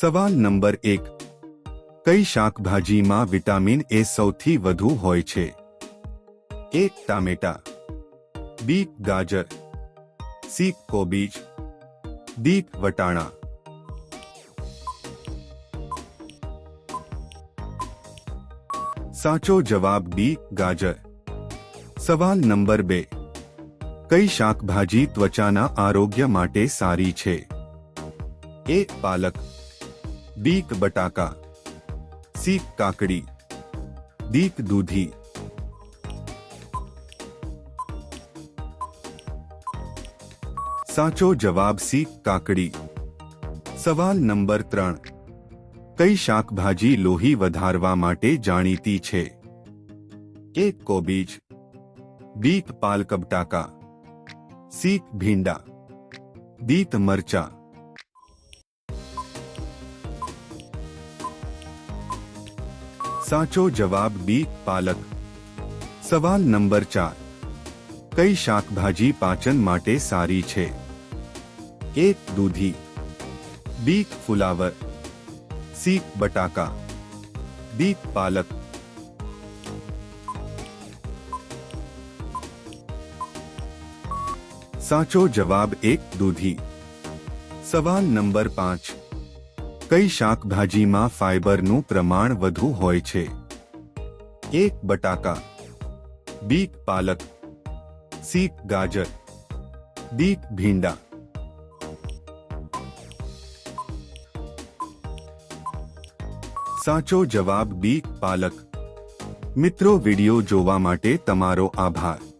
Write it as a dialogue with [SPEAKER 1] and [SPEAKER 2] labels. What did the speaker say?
[SPEAKER 1] સવાલ નંબર એક. કઈ શાકભાજીમાં વિટામિન એ સૌથી વધુ હોય છે? એક ટામેટા. બી, ગાજર. સી, કોબીજ. ડી, વટાણા. સાચો જવાબ બી, ગાજર. સવાલ નંબર બે. કઈ શાકભાજી ત્વચાના આરોગ્ય માટે સારી છે? એ, પાલક. બીક બટાકા સીક કાકડી દીક દૂધી સાચો જવાબ સી કાકડી સવાલ નંબર ત્રણ કઈ શાકભાજી લોહી વધારવા માટે જાણીતી છે એક કોબીજ બીક પાલક બટાકા સીક ભીંડા દીત મરચા સાચો જવાબ બી પાલક સવાલ નંબર ચાર કઈ શાકભાજી પાચન માટે સારી છે એક દૂધી બી ફુલાવર સી બટાકા ડી પાલક સાચો જવાબ એક દૂધી સવાલ નંબર પાંચ કઈ શાકભાજીમાં ફાઇબરનું પ્રમાણ વધુ હોય છે? એક બટાકા. બીક પાલક. સીક ગાજર. બીક ભીંડા. સાચો જવાબ બીક પાલક. મિત્રો, વિડિયો જોવા માટે તમારો આભાર.